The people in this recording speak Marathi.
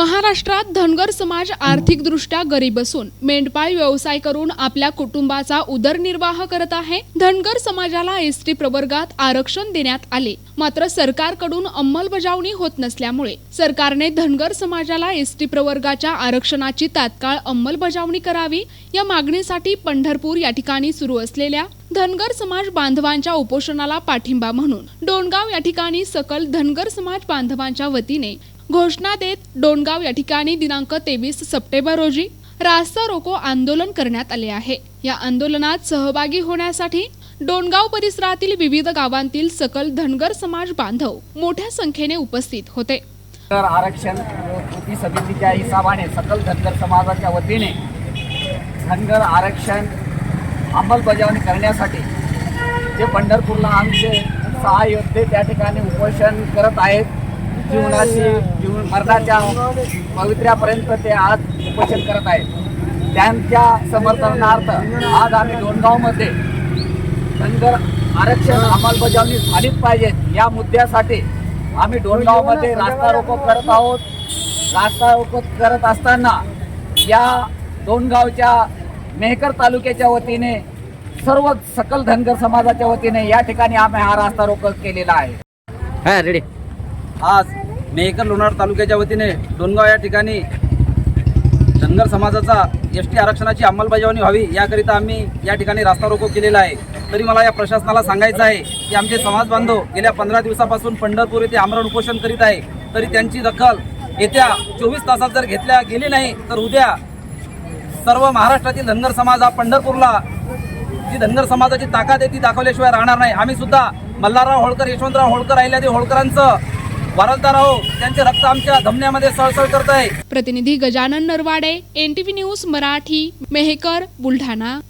महाराष्ट्रात धनगर समाज आर्थिकदृष्ट्या गरीब असून मेंढपाळ व्यवसाय करून आपल्या कुटुंबाचा उदरनिर्वाह करत आहे. धनगर समाजाला एस टी प्रवर्गात आरक्षण देण्यात आले. मात्र सरकारकडून अंमलबजावणी होत नसल्यामुळे सरकारने धनगर समाजाला एस टी प्रवर्गाच्या आरक्षणाची तात्काळ अंमलबजावणी करावी या मागणीसाठी पंढरपूर या ठिकाणी सुरू असलेल्या धनगर समाज बांधवांच्या उपोषणाला पाठिंबा म्हणून डोणगाव या ठिकाणी सकल धनगर समाज बांधवांच्या वतीने घोषणा देत डोणगाव या ठिकाणी दिनांक तेवीस सप्टेंबर रोजी रास्ता रोको आंदोलन करण्यात आले आहे. या आंदोलनात सहभागी होण्यासाठी डोणगाव परिसरातील विविध गावांतील सकल धनगर समाज बांधव मोठ्या संख्येने उपस्थित होते. तर आरक्षण कृती समितीच्या हिसाबाने सकल धनगर समाजाच्या वतीने धनगर आरक्षण अंमलबजावणी करण्यासाठी जे पंढरपूरला आमचे सहा योद्धे त्या ठिकाणी उपोषण करत आहेत जीवनाशी जीवन मरणाच्या पवित्र्यापर्यंत ते आज उपोषण करत आहेत. त्यांच्या समर्थनार्थ आज आम्ही डोणगावमध्ये धनगर आरक्षण अंमलबजावणी झालीच पाहिजेत या मुद्द्यासाठी आम्ही डोणगावमध्ये रास्ता रोको करत आहोत. रास्ता रोको करत असताना या डोणगावच्या मेहकर तालुक्याच्या वतीने सर्व सकल धनगर समाजाच्या वतीने या ठिकाणी आम्ही हा रास्ता रोको केलेला आहे. हा रेडी आज मेहकर लोणार तालुक्याच्या वतीने डोनगाव या ठिकाणी धनगर समाजाचा एस टी आरक्षणाची अंमलबजावणी व्हावी याकरिता आम्ही या ठिकाणी रास्ता रोको केलेला आहे. तरी मला या प्रशासनाला सांगायचं आहे की आमचे समाज बांधव गेल्या पंधरा दिवसापासून पंढरपूर येथे आमरण उपोषण करीत आहे. तरी त्यांची दखल येत्या चोवीस तासात जर घेतल्या गेली नाही तर उद्या सर्व महाराष्ट्रातील धनगर समाज हा पंढरपूरला जी धनगर समाजाची ताकद आहे ती दाखवल्याशिवाय राहणार नाही. आम्ही सुद्धा मल्हारराव होळकर यशवंतराव होळकर अहिल्यादेवी होळकरांचं वारसदार आहोत त्यांचे रक्त आमच्या धमन्यामध्ये सळसळ करत आहे. प्रतिनिधी गजानन नरवाडे एनटीव्ही न्यूज मराठी मेहकर बुलढाणा.